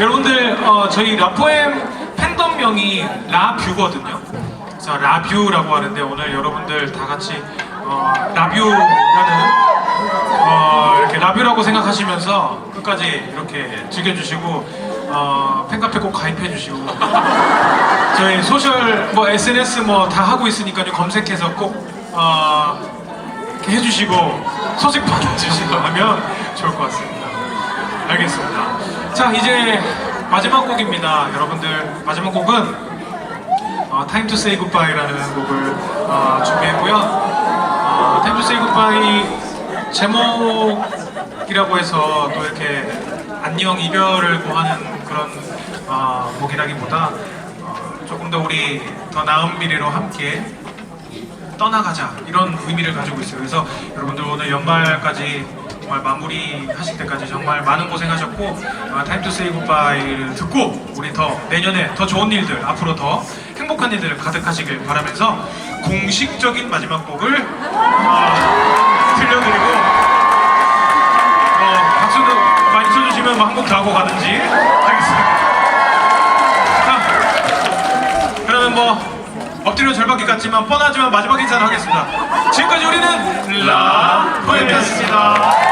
여러분들 어, 저희 라포엠 팬덤명이 라뷰거든요. 그래서 라뷰라고 하는데 오늘 여러분들 다 같이 어, 라뷰라는 어, 이렇게 라뷰라고 생각하시면서 끝까지 이렇게 즐겨주시고 어, 팬카페 꼭 가입해주시고 저희 소셜 뭐 SNS 뭐 다 하고 있으니까요 검색해서 꼭 어, 이렇게 해주시고 소식 받아주시고 하면 좋을 것 같습니다. 알겠습니다. 자 이제 마지막 곡입니다. 여러분들 마지막 곡은 어, Time to Say Goodbye라는 곡을 어, 준비했고요. 어, Time to Say Goodbye 제목이라고 해서 또 이렇게 안녕 이별을 고하는 그런 어, 곡이라기보다 어, 조금 더 우리 더 나은 미래로 함께 떠나가자 이런 의미를 가지고 있어요. 그래서 여러분들 오늘 연말까지 정말 마무리 하실 때까지 정말 많은 고생하셨고 어, Time to Say Goodbye를 듣고 우리 더 내년에 더 좋은 일들 앞으로 더 행복한 일들 가득하시길 바라면서 공식적인 마지막 곡을 어, 들려드리고 어, 박수도 많이 쳐주시면 뭐 한곡 더 하고 가든지 하겠습니다. 자, 그러면 뭐 엎드려 절받기 같지만 뻔하지만 마지막 인사를 하겠습니다. 지금까지 우리는 라포엠이었습니다.